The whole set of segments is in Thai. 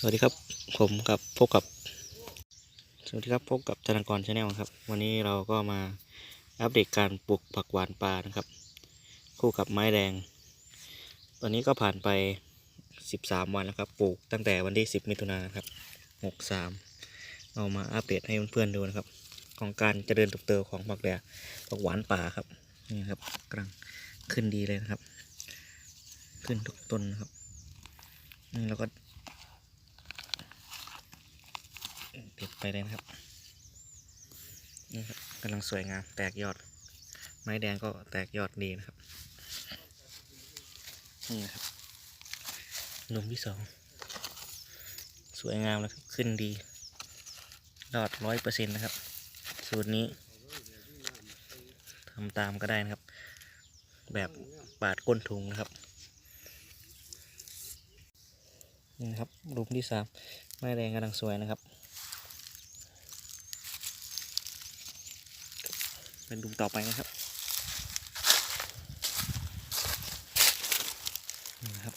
สวัสดีครับผมกับพบกับ สวัสดีครับพบกับธนากรชาแนลครับ วันนี้เราก็มาอัปเดตการปลูกผักหวานปลานะครับ คู่กับไม้แดง ตอนนี้ก็ผ่านไป 13 วันแล้วครับ ปลูกตั้งแต่วันที่ 10 มิถุนายนครับ 63 เอามาอัปเดตให้เพื่อนๆดูนะครับ ของการเจริญเติบโตของผักแดงผักหวานป่าครับนี่ครับกำลังขึ้นดีเลยนะครับ ขึ้นทุกต้นนะครับนี่เราก็ เด็ด ไปเลยนะครับนี่ครับกำลังสวยงามแตกยอด ไม้แดงก็แตกยอดดีนะครับนี่นะครับหนุ่มที่สองสวยงามแล้วครับขึ้นดียอดร้อยเปอร์เซ็นต์นะครับ สูตรนี้ทำตามก็ได้นะครับ แบบปาดก้นถุงนะครับนี่นะครับรูปที่สามไม้แดงกำลังสวยนะครับ เป็นดุมต่อไปนะครับนี่นะครับ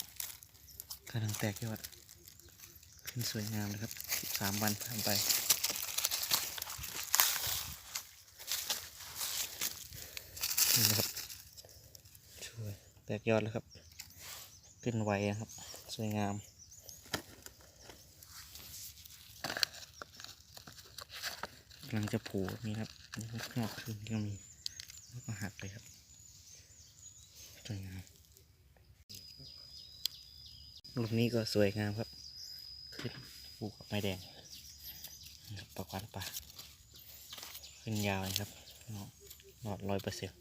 กำลังแตกยอด ขึ้นสวยงามนะครับสามวันผ่านไปนี่นะครับช่วยแตกยอดแล้วครับ ขึ้นไวนะครับ สวยงามำลังจะผูแบบนี้ครับนี่ครับงอกขึ้นก็มีแล้วก็หักเลยครับสวยงามลูกนี้ก็สวยงามครับ ขึ้นผูกับไม้แดงปะครับปลาควันปลาขึ้นยาวนะครับหลอดร้อยเปอร์เซ็นต์